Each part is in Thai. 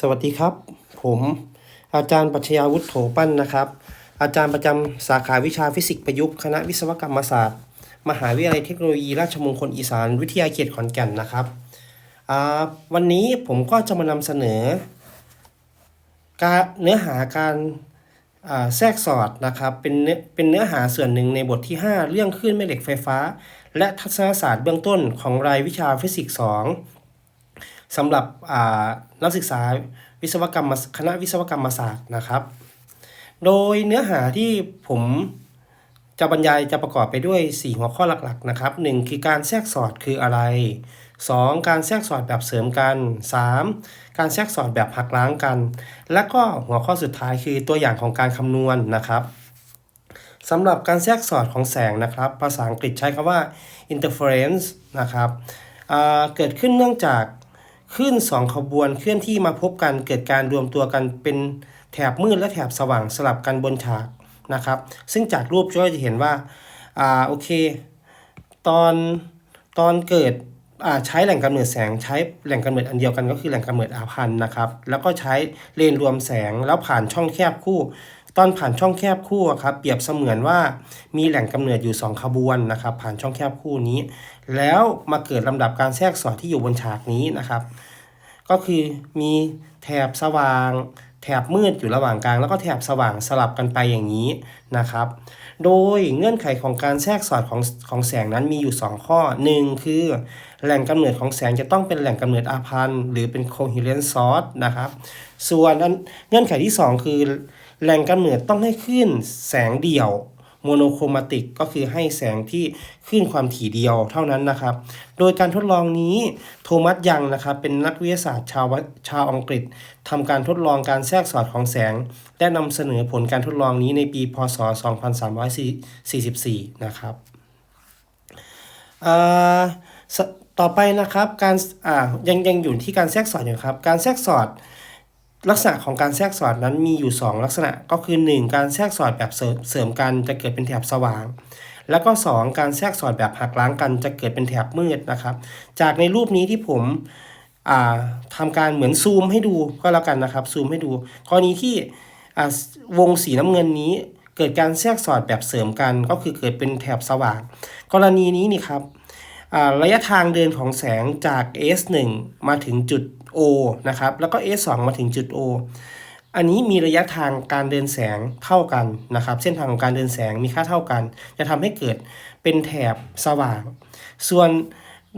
สวัสดีครับ ผมอาจารย์ปัชญาวุฒิโถปั้นนะครับ อาจารย์ประจำสาขาวิชาฟิสิกส์ประยุกต์คณะวิศวกรรมศาสตร์ มหาวิทยาลัยเทคโนโลยีราชมงคลอีสานวิทยาเขตขอนแก่นนะครับวันนี้ผมก็จะมานำเสนอการเนื้อหาการแทรกสอดนะครับเป็นเนื้อเป็นเนื้อหาส่วนหนึ่งในบทที่ 5 เรื่องคลื่นแม่เหล็กไฟฟ้า และทัศนศาสตร์เบื้องต้นของรายวิชาฟิสิกส์2 สำหรับนักศึกษาวิศวกรรมคณะวิศวกรรมศาสตร์นะครับ โดยเนื้อหาที่ผมจะบรรยายจะประกอบไปด้วย 4 หัวข้อหลักๆนะครับ 1. คือการแทรกสอดคืออะไร 2. การแทรกสอดแบบเสริมกัน 3. การแทรกสอดแบบหักล้างกัน และก็หัวข้อสุดท้ายคือตัวอย่างของการคำนวณนะครับสำหรับการแทรกสอดของแสงนะครับ ภาษาอังกฤษใช้คำว่า interference นะครับเกิดขึ้นเนื่องจาก คลื่นสองขบวนเคลื่อนที่มาพบกันเกิดการรวมตัวกันเป็นแถบมืดและแถบสว่างสลับกันบนฉากนะครับ ซึ่งจากรูปก็จะเห็นว่าอ่าโอเค ตอนตอนเกิดอ่าใช้แหล่งกำเนิดแสงใช้แหล่งกำเนิดอันเดียวกันก็คือแหล่งกำเนิดอาพันธ์นะครับ แล้วก็ใช้เลนรวมแสงแล้วผ่านช่องแคบคู่ ตอนผ่านช่องแคบคู่ครับเปรียบเสมือนว่ามีแหล่งกำเนิดอยู่ 2 ขบวนนะครับผ่านช่องแคบคู่นี้ แล้วมาเกิดลำดับการแทรกสอดที่อยู่บนฉากนี้นะครับ ก็คือมีแถบสว่าง แถบมืดอยู่ระหว่างกลาง แล้วก็แถบสว่างสลับกันไปอย่างนี้นะครับ โดยเงื่อนไขของการแทรกสอดของของแสงนั้นมีอยู่ 2 ข้อ 1 คือ แหล่งกำเนิดของแสงจะต้องเป็นแหล่งกำเนิดอาพันธ์หรือเป็น coherent source นะครับ ส่วนอันเงื่อนไขที่ 2 คือ แหล่งกำเนิดต้องให้ขึ้นแสงเดี่ยวโมโนโครมาติกก็คือให้แสงที่ขึ้นความถี่เดียวเท่านั้นนะครับ โดยการทดลองนี้โทมัสยังนะครับเป็นนักวิทยาศาสตร์ชาวชาวอังกฤษทำการทดลองการแทรกสอดของแสง และนำเสนอผลการทดลองนี้ในปีพศ 2344 นะครับต่อไปนะครับการอ่ายังยังอยู่ที่การแทรกสอดอยู่ครับ การแทรกสอด ลักษณะของการแทรกสอดนั้นมีอยู่ 2 ลักษณะก็คือ 1 การแทรกสอดแบบเสริมกันจะเกิดเป็นแถบสว่าง แล้วก็ 2 การแทรกสอดแบบหักล้างกันจะเกิดเป็นแถบมืดนะครับ จากในรูปนี้ที่ผมอ่าทำการเหมือนซูมให้ดูก็แล้วกันนะครับซูมให้ดูกรณีที่วงสีน้ำเงินนี้ เกิดการแทรกสอดแบบเสริมกัน ก็คือเกิดเป็นแถบสว่าง กรณีนี้นี่ครับ ระยะทางเดินของแสงจาก S1 มาถึงจุด O นะครับ แล้วก็ S2 มาถึงจุด O อันนี้มีระยะทางการเดินแสงเท่ากันนะครับ เส้นทางของการเดินแสงมีค่าเท่ากัน จะทำให้เกิดเป็นแถบสว่าง ส่วน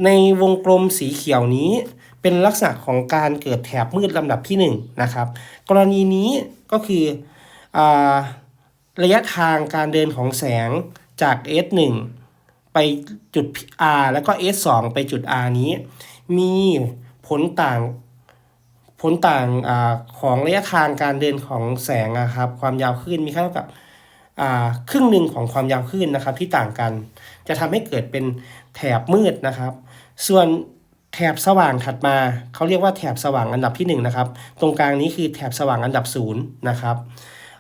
ในวงกลมสีเขียวนี้ เป็นลักษณะของการเกิดแถบมืดลำดับที่1นะครับ กรณีนี้ก็คืออระยะทางการเดินของแสงจาก S1 ไปจุด R แล้วก็ S2 ไปจุด R นี้ มีผลต่างผลต่างอาของระยะทางการเดินของแสงนะครับความยาวคลื่นมีค่าเท่ากับอ่าครึ่งหนึ่งของความยาวคลื่นนะครับที่ต่างกัน จะทำให้เกิดเป็นแถบมืดนะครับ ส่วนแถบสว่างถัดมาเขาเรียกว่าแถบสว่างอันดับที่1นงนะครับตรงกลางนี้คือแถบสว่างอันดับ0นะครับ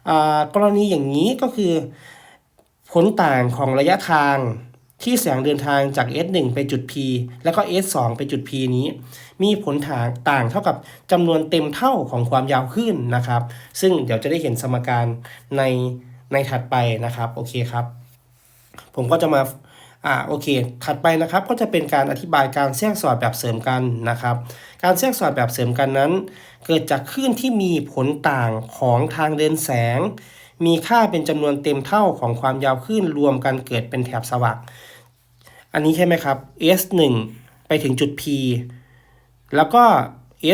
อ่ากรณีอย่างนี้ก็คือ ผลต่างของระยะทาง ที่แสงเดินทางจาก S1 ไปจุด P แล้วก็ S2 ไปจุด P นี้ มีผลทางต่างเท่ากับจำนวนเต็มเท่าของความยาวคลื่นนะครับ ซึ่งเดี๋ยวจะได้เห็นสมการในในถัดไปนะครับโอเคครับ ผมก็จะมาอ่าโอเค ถัดไปนะครับก็จะเป็นการอธิบายการแทรกสอดแบบเสริมกันนะครับ การแทรกสอดแบบเสริมกันนั้น เกิดจากคลื่นที่มีผลต่างของทางเดินแสง มีค่าเป็นจำนวนเต็มเท่าของความยาวคลื่นรวมกันเกิดเป็นแถบสว่างอันนี้ใช่ไหมครับ S1 ไปถึงจุด P แล้วก็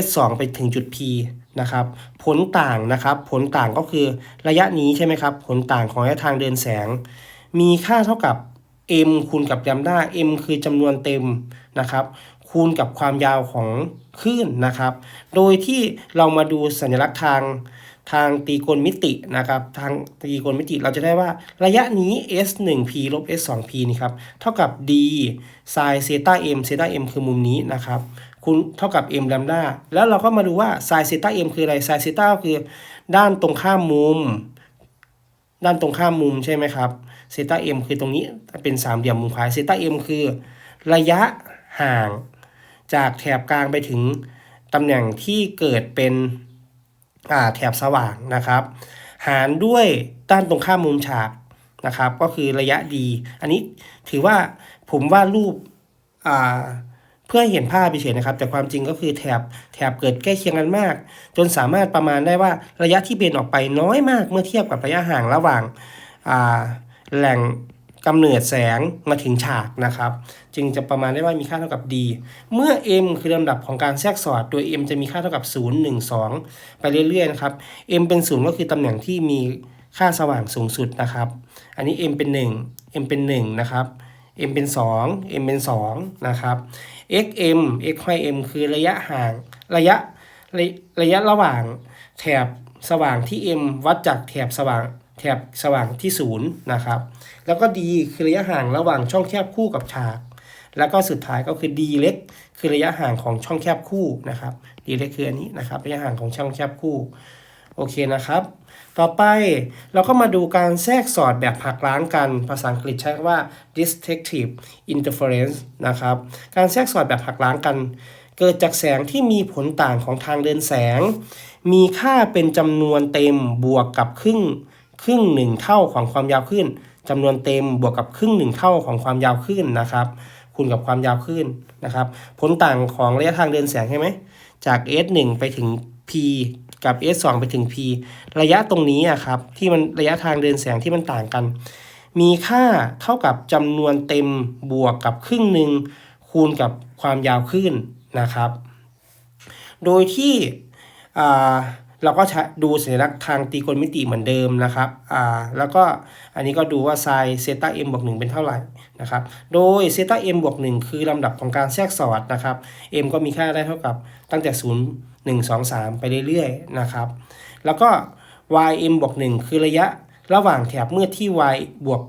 S2 ไปถึงจุด P นะครับ ผลต่างนะครับ ผลต่างก็คือระยะนี้ใช่ไหมครับ ผลต่างของระยะทางเดินแสง มีค่าเท่ากับ m คูณกับแลมด้า m คือจำนวนเต็มนะครับ คูณกับความยาวของคลื่นนะครับ โดยที่เรามาดูสัญลักษณ์ทาง ทางตรีโกณมิตินะครับ ทางตรีโกณมิติเราจะได้ว่าระยะนี้ s 1 p ลบ s 2 p นี่ครับเท่ากับ d sin เซต้า m เซต้า m คือมุมนี้นะครับคูณเท่ากับ m แลมด้าแล้วเราก็มาดูว่า sin เซต้า m คืออะไร sin เซต้าคือด้านตรงข้ามมุม ด้านตรงข้ามมุมใช่ไหมครับเซต้าเอ็มคือตรงนี้เป็นสามเหลี่ยมมุมขวาเซต้าเอ็มคือระยะห่างจากแถบกลางไปถึงตำแหน่งที่เกิดเป็น แถบสว่างนะครับ หารด้วยด้านตรงข้ามมุมฉากนะครับ ก็คือระยะดี อันนี้ถือว่าผมวาดรูปอ่าเพื่อเห็นภาพเฉยนะครับ แต่ความจริงก็คือแถบแถบเกิดใกล้เคียงกันมาก จนสามารถประมาณได้ว่าระยะที่เบนออกไปน้อยมากเมื่อเทียบกับระยะห่างระหว่างอ่าแหล่ง กำเนิดแสงมาถึงฉากนะครับ จึงจะประมาณได้ว่ามีค่าเท่ากับ d เมื่อ m คือลำดับของการแทรกสอด โดย m จะมีค่าเท่ากับ 0 1 2 ไปเรื่อยๆนะครับ m เป็น 0 ก็คือตำแหน่งที่มีค่าสว่างสูงสุดนะครับ อันนี้ m เป็น 1 m เป็น 1 นะครับ m เป็น 2 m เป็น 2 นะครับ xm x y m คือระยะห่างระยะระระยะระหว่างแถบสว่างที่ m วัดจากแถบสว่าง แถบสว่างที่0นย์นะครับ แล้วก็ d คือระยะห่างระหว่างช่องแคบคู่กับฉาก แล้วก็สุดท้ายก็คือ d เล็กคือระยะห่างของช่องแคบคู่นะครับ d เล็กคืออันนี้นะครับระยะห่างของช่องแคบคู่โอเคนะครับ ต่อไปเราก็มาดูการแทรกสอดแบบหักล้างกัน ภาษาอังกฤษใช้คำว่า distinctive interference นะครับ การแทรกสอดแบบหักล้างกัน เกิดจากแสงที่มีผลต่างของทางเดินแสง มีค่าเป็นจำนวนเต็มบวกกับครึ่ง ครึ่งหนึ่งเท่าของความยาวขึ้นจำนวนเต็มบวกกับครึ่งหนึ่งเท่าของความยาวขึ้นนะครับ คูณกับความยาวขึ้นนะครับ ผลต่างของระยะทางเดินแสงใช่ไหมจาก s 1ไปถึง p กับ s 2ไปถึง p ระยะตรงนี้อะครับที่มันระยะทางเดินแสงที่มันต่างกัน มีค่าเท่ากับจำนวนเต็มบวกกับครึ่งหนึ่งคูณกับความยาวขึ้นนะครับ โดยที่ เราก็ดูสัญลักษณ์ทางตรีโกณมิติเหมือนเดิมนะครับอ่าแล้วก็อันนี้ก็ดูว่าไซน์เซต้าเอ็มบวกหนึ่งเป็นเท่าไหร่นะครับโดยเซต้าเอ็มบวกหนึ่งคือลำดับของการแทรกสอดนะครับ m ก็มีค่าได้เท่ากับตั้งแต่0 1 2 3ไปเรื่อยๆนะครับแล้วก็ ym บวก1คือระยะระหว่างแถบเมื่อที่ y บวก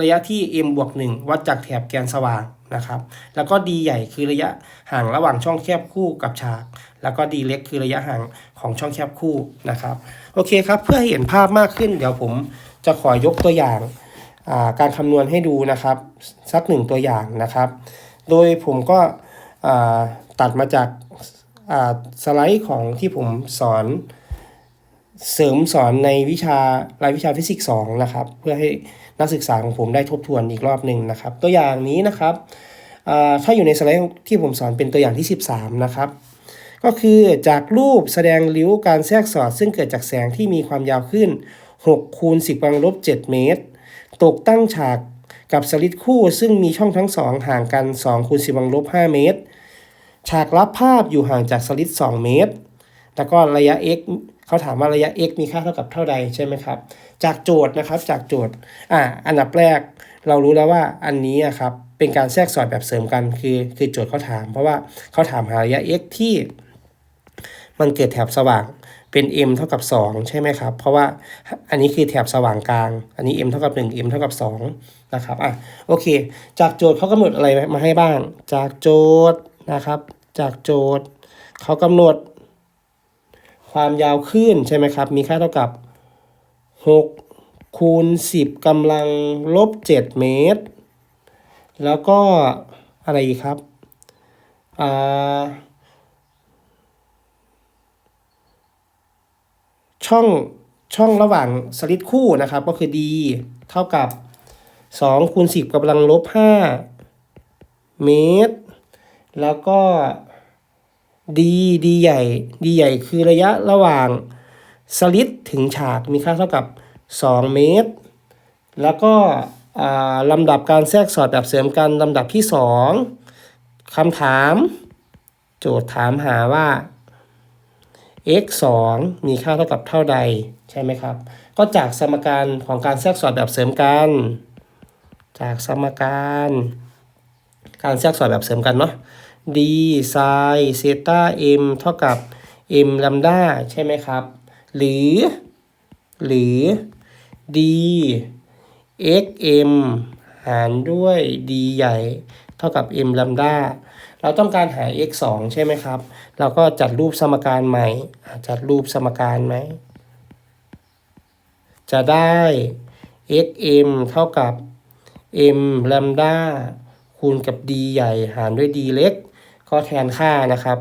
ระยะที่ m บวก1วัดจากแถบแกนสว่าง นะครับแล้วก็ d ใหญ่คือระยะห่างระหว่างช่องแคบคู่กับฉาก แล้วก็ d เล็กคือระยะห่างของช่องแคบคู่นะครับโอเคครับเพื่อให้เห็นภาพมากขึ้นเดี๋ยวผมจะขอยกตัวอย่างาการคำนวณให้ดูนะครับสักหนึ่งตัวอย่างนะครับ โดยผมก็ตัดมาจากาสไลด์ของที่ผมสอน เสริมสอนในวิชารายวิชาฟิสิกส์สนะครับ เพื่อให้นักศึกษาของผมได้ทบทวนอีกรอบหนึ่งนะครับ ตัวอย่างนี้นะครับถ้าอยู่ในสไลด์ที่ผมสอนเป็นตัวอย่างที่ 13 นะครับ ก็คือจากรูปแสดงริ้วการแทรกสอด ซึ่งเกิดจากแสงที่มีความยาวขึ้น6คูณ10กำลังลบ 7 เมตร ตกตั้งฉากกับสลิดคู่ ซึ่งมีช่องทั้งสองห่างกัน2คูณ10กำลังลบ 5 เมตร ฉากรับภาพอยู่ห่างจากสลิด 2 เมตร แล้วก็ระยะ x เขาถามว่าระยะ x มีค่าเท่ากับเท่าใดใช่ไหมครับ จากโจทย์นะครับจากโจทย์อ่าอันดับแรกเรารู้แล้วว่าอันนี้ครับเป็นการแทรกสอดแบบเสริมกันคือคือโจทย์เขาถาม เพราะว่าเขาถามหาระยะ x ที่ มันเกิดแถบสว่างเป็น m เท่ากับ 2 ใช่ไหมครับ เพราะว่าอันนี้คือแถบสว่างกลาง อันนี้ m เท่ากับ 1 m เท่ากับ 2 นะครับ อะ โอเค จากโจทย์เขากำหนดอะไรมาให้บ้าง จากโจทย์นะครับ จากโจทย์เขากำหนด ความยาวคลื่นใช่ไหมครับ มีค่าเท่ากับ 6 คูณ 10กำลังลบ 7 เมตร แล้วก็อะไรอีกครับอ่าช่องช่องระหว่างสลิดคู่นะครับก็คือ d เท่ากับ 2 คูณ 10กำลังลบ 5 เมตร แล้วก็ d d ใหญ่ d ใหญ่คือระยะระหว่างสลิดถึงฉากมีค่าเท่ากับ 2 เมตร แล้วก็ลำดับการแทรกสอดแบบเสริมกันลำดับที่ 2คำถาม โจทย์ถามหาว่า x 2มีค่าเท่ากับเท่าใดใช่ไหมครับ ก็จากสมการของการแทรกสอดแบบเสริมกัน จากสมการ การแทรกสอดแบบเสริมกันเนาะ d sin เซตา m เท่ากับ m ลัมดาใช่ไหมครับ หรือ หรือ d x m หารด้วย d ใหญ่ เท่ากับ m ลัมดาเราต้องการหา x 2ใช่ไหมครับ เราก็จัดรูปสมการใหม่ จัดรูปสมการไหม จะได้ x m เท่ากับ m แลมดาคูณกับ d ใหญ่หารด้วย d เล็ก ก็แทนค่านะครับ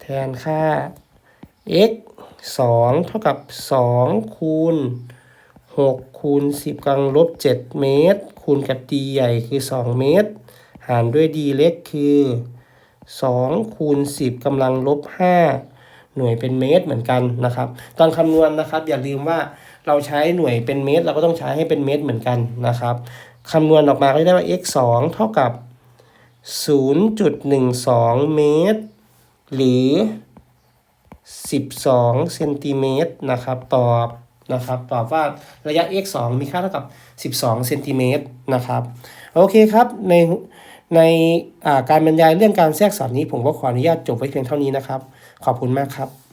แทนค่า x 2 เท่ากับ 2 คูณ 6 คูณ 10กำลังลบ 7 เมตร คูณกับ d ใหญ่คือ 2 เมตร หารด้วย d เล็กคือ 2 คูณ 10กำลังลบ 5 หน่วยเป็นเมตรเหมือนกันนะครับ ตอนคำนวณนะครับ อย่าลืมว่าเราใช้หน่วยเป็นเมตร เราก็ต้องใช้ให้เป็นเมตรเหมือนกันนะครับคำนวณออกมาก็จะได้ว่า x 2 เท่ากับ 0.12 เมตร หรือ 12 เซนติเมตรนะครับตอบนะครับตอบว่าระยะ x 2 มีค่าเท่ากับ 12 เซนติเมตรนะครับ โอเคครับในในการบรรยายเรื่องการแทรกสอนนี้ผมก็ขออนุญาตจบไว้เพียงเท่านี้นะครับ ขอบคุณมากครับ